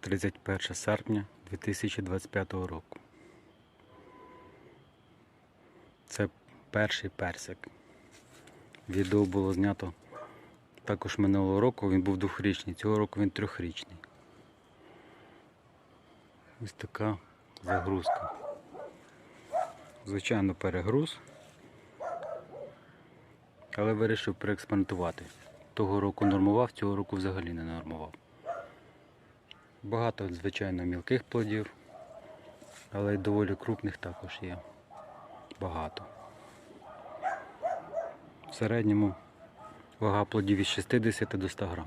31 серпня 2025 року. Це перший персик. Відео було знято також минулого року, він був двохрічний, цього року він трьохрічний. Ось така загрузка. Звичайно, перегруз. Але вирішив проекспериментувати. Того року нормував, цього року взагалі не нормував. Багато, звичайно, мілких плодів, але й доволі крупних також є. Багато. В середньому вага плодів від 60 до 100 грам.